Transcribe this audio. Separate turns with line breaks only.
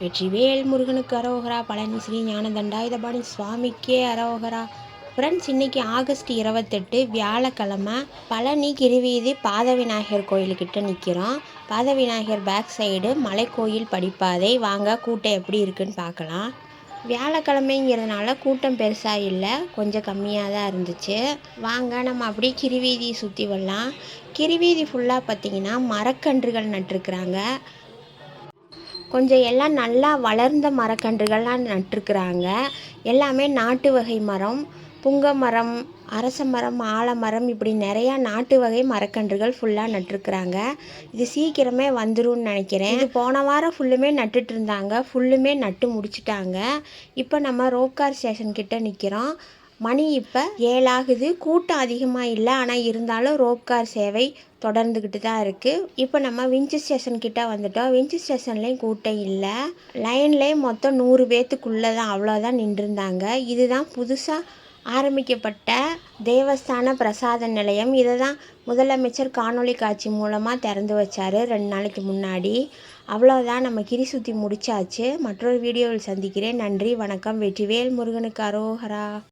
வெற்றிவேல் முருகனுக்கு அரோகரா பழனி ஸ்ரீ ஞானதண்டாயுதபாணி சுவாமிக்கே அரோகரா. ஃப்ரெண்ட்ஸ் இன்னைக்கு ஆகஸ்ட் இருபத்தெட்டு வியாழக்கிழமை பழனி கிருவீதி பாதவிநாயகர் கோயிலுக்கிட்ட நிற்கிறோம் பாதவிநாயகர் பேக் சைடு மலைக்கோயில் படிப்பாதை. வாங்க கூட்டம் எப்படி இருக்குன்னு பார்க்கலாம். வியாழக்கிழமைங்கிறதுனால கூட்டம் பெருசாக இல்லை கொஞ்சம் கம்மியாக தான் இருந்துச்சு. வாங்க நம்ம அப்படியே கிருவீதியை சுற்றி வரலாம். கிருவீதி ஃபுல்லாக பார்த்தீங்கன்னா மரக்கன்றுகள் நட்டிருக்குறாங்க. கொஞ்சம் எல்லாம் நல்லா வளர்ந்த மரக்கன்றுகள்லாம் நட்டிருக்குறாங்க. எல்லாமே நாட்டு வகை மரம் புங்க மரம் அரச மரம் ஆலமரம் இப்படி நிறையா நாட்டு வகை மரக்கன்றுகள் ஃபுல்லாக நட்டிருக்குறாங்க. இது சீக்கிரமே வந்துரும்னு நினைக்கிறேன். இது போன வாரம் ஃபுல்லுமே நட்டுட்டு இருந்தாங்க. ஃபுல்லுமே நட்டு முடிச்சிட்டாங்க. இப்போ நம்ம ரோப்கார் ஸ்டேஷன் கிட்ட நிற்கிறோம் மணி இப்போ ஏழாகுது. கூட்டம் அதிகமாக இல்லை. ஆனால் இருந்தாலும் ரோப்கார் சேவை தொடர்ந்துக்கிட்டு தான் இருக்குது இப்போ நம்ம விஞ்சி ஸ்டேஷன் கிட்டே வந்துட்டோம். விஞ்சி ஸ்டேஷன்லேயும் கூட்டம் இல்லை. லைன்லேயும் மொத்தம் நூறு பேர்த்துக்குள்ளே தான் அவ்வளோதான் நின்றுருந்தாங்க. இதுதான் புதுசாக ஆரம்பிக்கப்பட்ட தேவஸ்தான பிரசாத நிலையம். இதை தான் முதலமைச்சர் காணொளி காட்சி மூலமாக திறந்து வச்சார் ரெண்டு நாளைக்கு முன்னாடி. அவ்வளோதான் நம்ம கிரி சுற்றி முடிச்சாச்சு. மற்றொரு வீடியோவில் சந்திக்கிறேன். நன்றி. வணக்கம். வெற்றிவேல் முருகனுக்கு அரோகரா